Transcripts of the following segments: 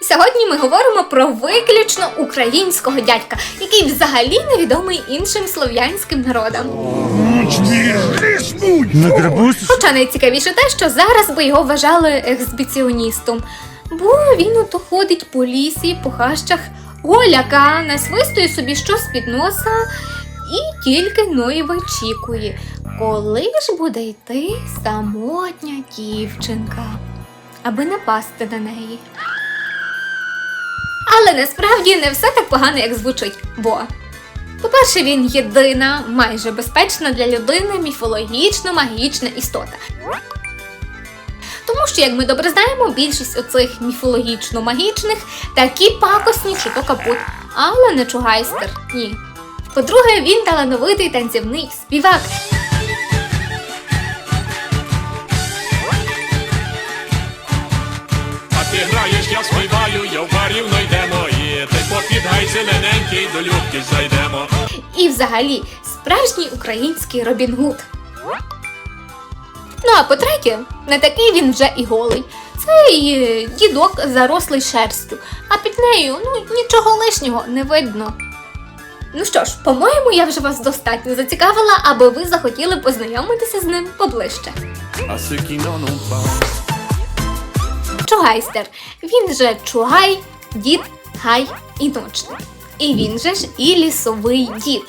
Сьогодні ми говоримо про виключно українського дядька, який взагалі невідомий іншим слов'янським народам. Хоча найцікавіше те, що зараз би його вважали ексбіціоністом, бо він ото ходить по лісі, по хащах, голяка, насвистує собі щось під носа і тільки ну і вичікує, коли ж буде йти самотня дівчинка, аби напасти на неї. Але насправді не все так погано, як звучить, бо по-перше, він єдина, майже безпечна для людини міфологічно магічна істота. Тому що, як ми добре знаємо, більшість оцих міфологічно-магічних такі пакосні, що то капут, але не чугайстер. Ні. По-друге, він талановитий танцівний співак. Я співаю, я в барів найдемо і ти попідгай зелененький, до любки зайдемо. І взагалі справжній український Робін Гуд. Ну а по-третє, не такий він вже і голий. Цей е, дідок зарослий шерстю, а під нею ну нічого лишнього не видно. Ну що ж, по-моєму, я вже вас достатньо зацікавила, аби ви захотіли познайомитися з ним поближче. Чугайстер. Він же чугай, дід, гай і ночник. І він же ж і лісовий дід.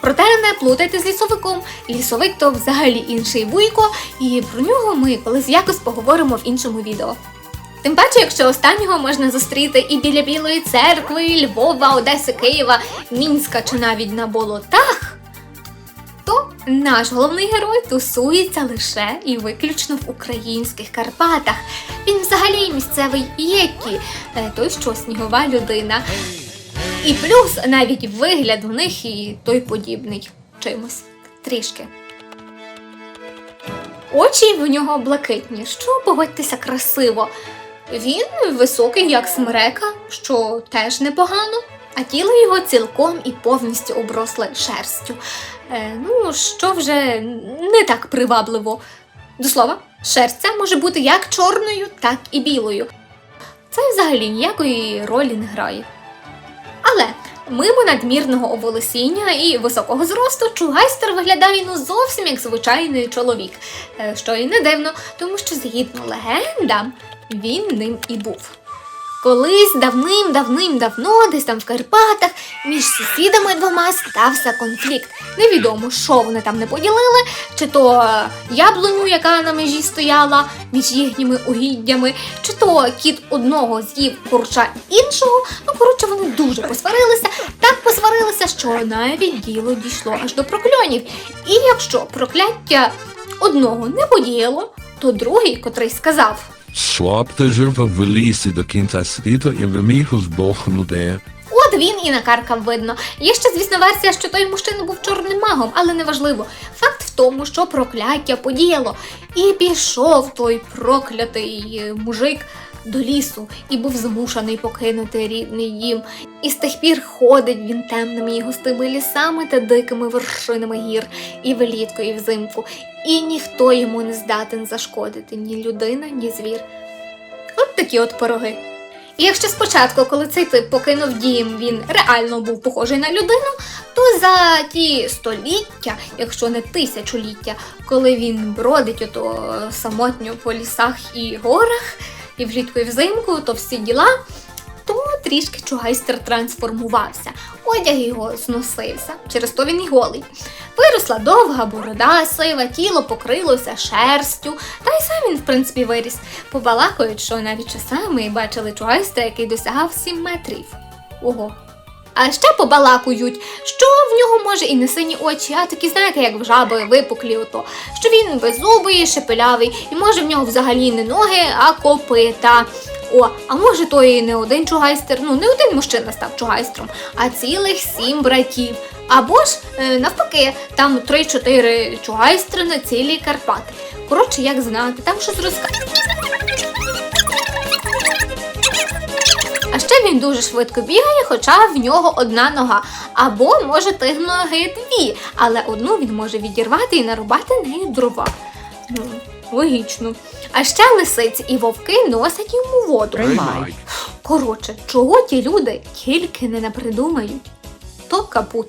Проте не плутайте з лісовиком. Лісовик то взагалі інший вуйко, і про нього ми колись якось поговоримо в іншому відео. Тим паче, якщо останнього можна зустріти і біля Білої церкви, Львова, Одеси, Києва, Мінська чи навіть на болотах, наш головний герой тусується лише і виключно в українських Карпатах. Він взагалі місцевий Єкі, е, той що снігова людина. І плюс навіть вигляд у них і той подібний чимось трішки. Очі в нього блакитні, що погодьтеся красиво. Він високий, як смерека, що теж непогано, а тіло його цілком і повністю обросле шерстю. Е, ну, що вже не так привабливо. До слова, шерсть ця може бути як чорною, так і білою. Це взагалі ніякої ролі не грає. Але мимо надмірного оволосіння і високого зросту чугайстер виглядає ну зовсім як звичайний чоловік, Е, що і не дивно, тому що згідно легендам він ним і був. Колись давним-давним-давно, десь там в Карпатах, між сусідами двома стався конфлікт. Невідомо, що вони там не поділили, чи то е, яблуню, яка на межі стояла між їхніми угіддями, чи то кіт одного з'їв курча іншого. Ну, коротше, вони дуже посварилися, так посварилися, що навіть діло дійшло аж до прокльонів. І якщо прокляття одного не подіяло, то другий, котрий сказав. Swapte живе в лісі до кінця світу і виміг збохнути. От він і накаркав видно. Є ще, звісно, версія, що той мужчина був чорним магом, але неважливо. Факт в тому, що прокляття подіяло. І пішов той проклятий е, мужик до лісу і був змушений покинути рідний дім. І з тих пір ходить він темними і густими лісами та дикими вершинами гір, і влітку, і взимку. І ніхто йому не здатен зашкодити ні людина, ні звір. От такі от пироги. І якщо спочатку, коли цей тип покинув дім, він реально був похожий на людину, то за ті століття, якщо не тисячоліття, коли він бродить ото самотньо по лісах і горах, і влітку і взимку, то всі діла, то трішки чугайстер трансформувався. Одяг його зносився, через то він і голий. Виросла довга борода, сива, тіло покрилося шерстю, та й сам він, в принципі, виріс. побалакують, що навіть часами бачили чугайстра, який досягав 7 метрів. Ого. А ще побалакують, що в нього може і не сині очі, а такі, знаєте, як в жаби випуклі ото, що він беззубий, шепелявий, і може в нього взагалі не ноги, а копита. О, а може то і не один чугайстер, ну не один мужчина став чугайстром, а цілих сім братів. Або ж е, навпаки, там 3-4 чугайстри на цілій Карпати. Коротше, як знати, там щось розказує. Він дуже швидко бігає, хоча в нього одна нога. Або може тих ноги дві, але одну він може відірвати і нарубати нею дрова. Ну, логічно. А ще лисиці і вовки носять йому воду. Приймай. Коротше, чого ті люди тільки не напридумають, то капут.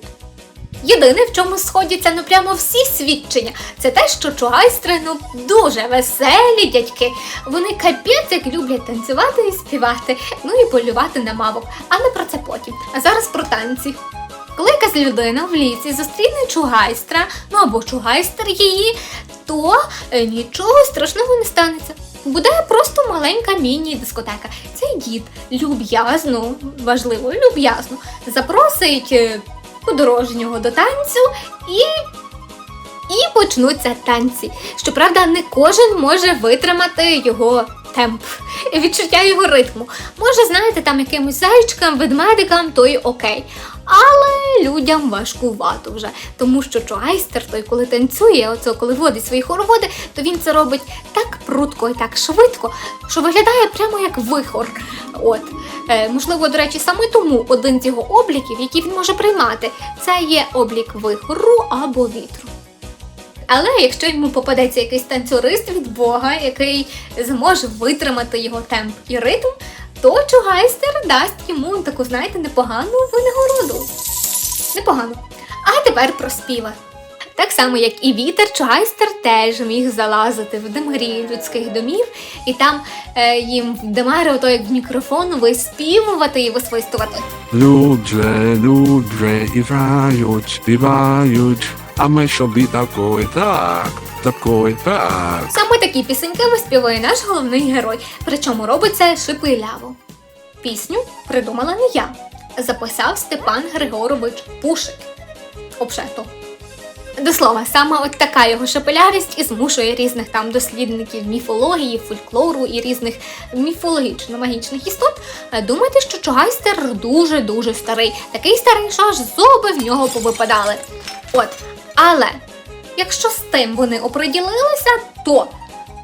Єдине, в чому сходяться ну прямо всі свідчення, це те, що чугайстри ну дуже веселі дядьки. Вони капець як люблять танцювати і співати, ну і полювати на мавок. Але про це потім. А зараз про танці. Коли якась людина в лісі зустріне чугайстра, ну або чугайстер її, то е, нічого страшного не станеться. Буде просто маленька міні-дискотека. Цей дід люб'язно, важливо, люб'язно запросить е, подорожнього до танцю і. І почнуться танці. Щоправда, не кожен може витримати його темп, відчуття його ритму. Може, знаєте, там якимось зайчикам, ведмедикам, то й окей. Але людям важкувато вже, тому що чуайстер, той, коли танцює, оце коли водить свої хороводи, то він це робить так прудко і так швидко, що виглядає прямо як вихор. От е, можливо, до речі, саме тому один з його обліків, який він може приймати, це є облік вихору або вітру. Але якщо йому попадеться якийсь танцюрист від Бога, який зможе витримати його темп і ритм, то чугайстер дасть йому таку, знаєте, непогану винагороду. Непогано. А тепер про співа. Так само, як і вітер, чугайстер теж міг залазити в димарі людських домів, і там е, їм в димарі, ото як в мікрофон, виспівувати і висвистувати. Ludzie, ludzie i грають, співають, а ми собі такої так, такої так. Саме такі пісеньки виспівує наш головний герой, причому робить це шипиляво. Пісню придумала не я. Записав Степан Григорович Пушик. Обшето. До слова, саме от така його шепелявість і змушує різних там дослідників міфології, фольклору і різних міфологічно-магічних істот е, думати, що Чугайстер дуже-дуже старий. Такий старий, що аж зуби в нього повипадали. От, але якщо з тим вони оприділилися, то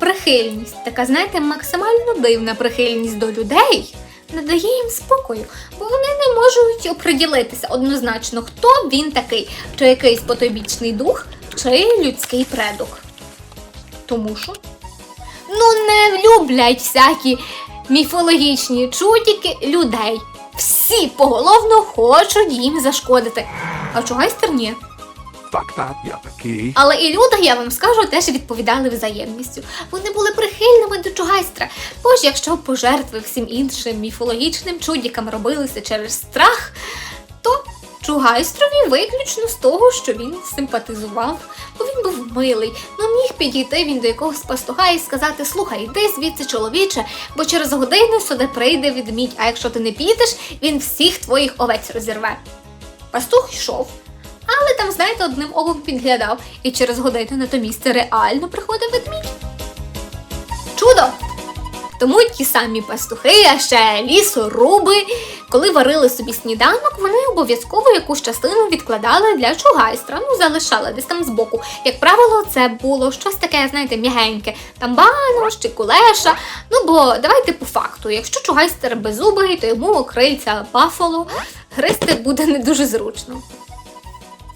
прихильність, така, знаєте, максимально дивна прихильність до людей не дає їм спокою, бо вони не можуть оприділитися однозначно, хто він такий, чи якийсь потойбічний дух, чи людський предок. Тому що ну не люблять всякі міфологічні чутіки людей. Всі поголовно хочуть їм зашкодити. А чугайстер ні. Так, я такий. Але і люди, я вам скажу, теж відповідали взаємністю. Вони були прихильними до чугайстра. Бо якщо пожертви всім іншим міфологічним чудікам робилися через страх, то чугайстрові виключно з того, що він симпатизував, бо він був милий. Ну міг підійти він до якогось пастуха і сказати: слухай, йди звідси, чоловіче, бо через годину сюди прийде відмідь, а якщо ти не підеш, він всіх твоїх овець розірве. Пастух йшов. Але там, знаєте, одним оком підглядав, і через годину на то місце реально приходив ведмідь. Чудо! Тому ті самі пастухи, а ще лісоруби, коли варили собі сніданок, вони обов'язково якусь частину відкладали для чугайстра, ну залишали десь там збоку. Як правило, це було щось таке, знаєте, м'ягеньке, там банош чи кулеша. Ну бо давайте по факту, якщо чугайстер беззубий, то йому крильця бафало гризти буде не дуже зручно.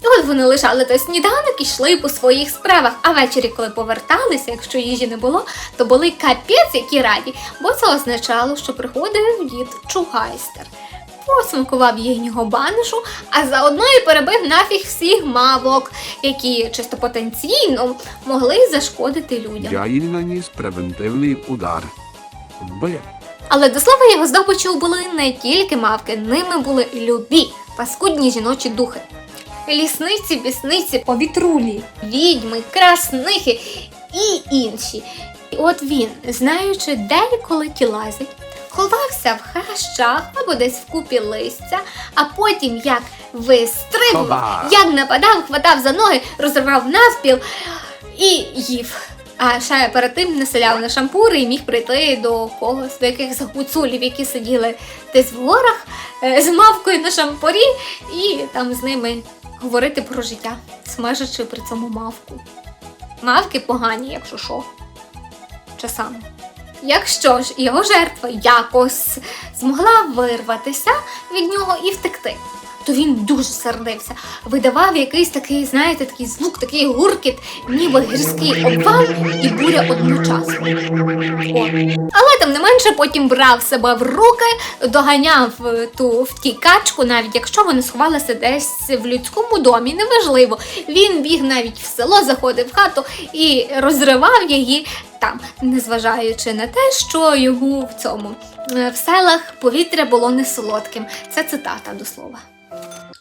І От вони лишали той сніданок і йшли по своїх справах. А ввечері, коли поверталися, якщо їжі не було, то були капець які раді, бо це означало, що приходив дід Чугайстер. Посмакував їхнього банишу, а заодно і перебив нафіг всіх мавок, які чисто потенційно могли зашкодити людям. Я їй наніс превентивний удар. Б. Але до слова його здобичу були не тільки мавки, ними були любі паскудні жіночі духи. Лісниці, бісниці, повітрулі, відьми, краснихи і інші. І от він, знаючи, де і коли ті лазить, ховався в хащах або десь в купі листя, а потім як вистрибував, як нападав, хватав за ноги, розривав навпіл і їв. А ще перед тим населяв на шампури і міг прийти до когось, до якихось гуцулів, які сиділи десь в горах е, з мавкою на шампурі, і там з ними говорити про життя, смежачи при цьому мавку. Мавки погані, якщо що. Часами. Якщо ж його жертва якось змогла вирватися від нього і втекти, то він дуже сердився. Видавав якийсь такий, знаєте, такий звук, такий гуркіт, ніби гірський обвал і буря одночасно. О. Але тим не менше потім брав себе в руки, доганяв е, ту втікачку, навіть якщо вони сховалися десь в людському домі, неважливо. Він біг навіть в село, заходив в хату і розривав її там, незважаючи на те, що йому в цьому е, в селах повітря було не солодким. Це цитата до слова.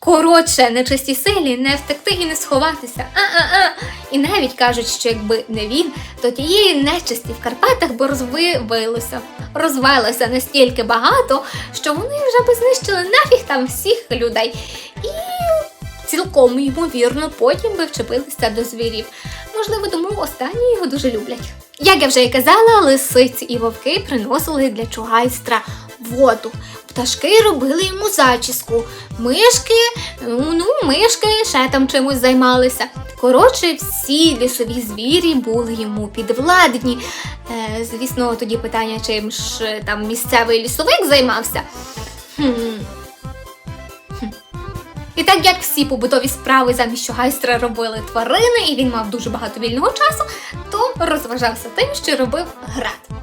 Коротше, нечисті силі не втекти і не сховатися. А-а-а. І навіть кажуть, що якби не він, то тієї нечисті в Карпатах би розвилося, розвелося настільки багато, що вони вже би знищили нафіг там всіх людей. І цілком ймовірно потім би вчепилися до звірів. Можливо, тому останні його дуже люблять. Як я вже і казала, лисиці і вовки приносили для чугайстра воду. Пташки робили йому зачіску. Мишки, ну, мишки ще там чимось займалися. Коротше, всі лісові звірі були йому підвладні. Е, звісно, тоді питання, чим ж е, там місцевий лісовик займався. Хм. Хм. І так як всі побутові справи замість Чугайстра робили тварини, і він мав дуже багато вільного часу, то розважався тим, що робив град.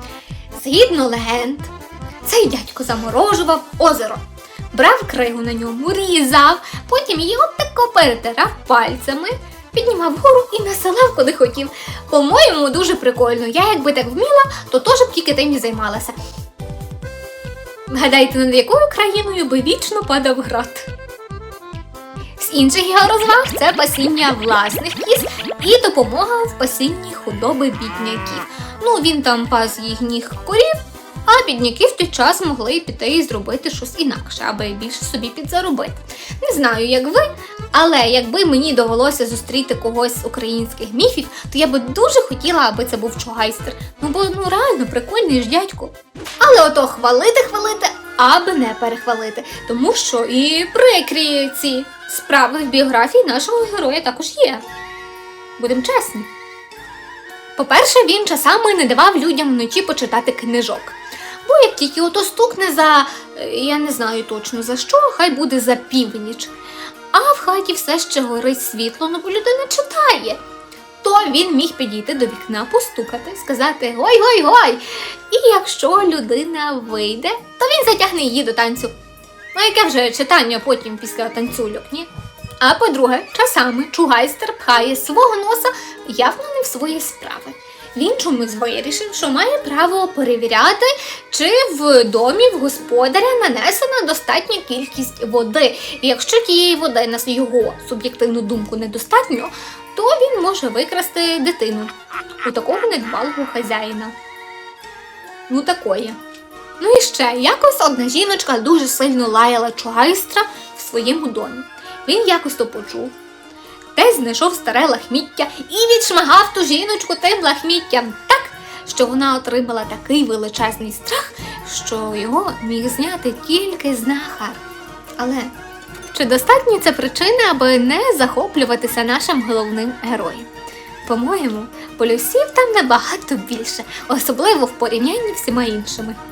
Згідно легенд, цей дядько заморожував озеро, брав кригу на ньому, різав, потім її отако перетирав пальцями, піднімав вгору і насилав куди хотів. По-моєму, дуже прикольно. Я якби так вміла, то теж б тільки тим і займалася. Гадайте, над якою країною би вічно падав град? З інших його розваг це пасіння власних кіз і допомога в пасінні худоби бідняків. Ну, він там пас їхніх корів, а бідняки в той час могли піти і зробити щось інакше, аби більше собі підзаробити. Не знаю, як ви, але якби мені довелося зустріти когось з українських міфів, то я би дуже хотіла, аби це був чугайстер. Ну бо ну реально прикольний ж дядько. Але ото хвалити, хвалити, аби не перехвалити. Тому що і прикрі ці справи в біографії нашого героя також є. Будемо чесні. По-перше, він часами не давав людям вночі почитати книжок. Бо як тільки ото стукне за, е, я не знаю точно за що, хай буде за північ. А в хаті все ще горить світло, ну бо людина читає. То він міг підійти до вікна, постукати, сказати гой гой гой. І якщо людина вийде, то він затягне її до танцю. Ну, яке вже читання потім після танцюльок, ні? А по-друге, часами чугайстер пхає свого носа явно не в свої справи. Він чомусь вирішив, що має право перевіряти, чи в домі в господаря нанесена достатня кількість води. І якщо тієї води на його суб'єктивну думку недостатньо, то він може викрасти дитину у такого недбалого хазяїна. Ну такої. Ну і ще якось одна жіночка дуже сильно лаяла чугайстра в своєму домі. Він якось то почув. Десь знайшов старе лахміття і відшмагав ту жіночку тим лахміттям так, що вона отримала такий величезний страх, що його міг зняти тільки знахар. Але чи достатні це причини, аби не захоплюватися нашим головним героєм? По-моєму, полюсів там набагато більше, особливо в порівнянні з всіма іншими.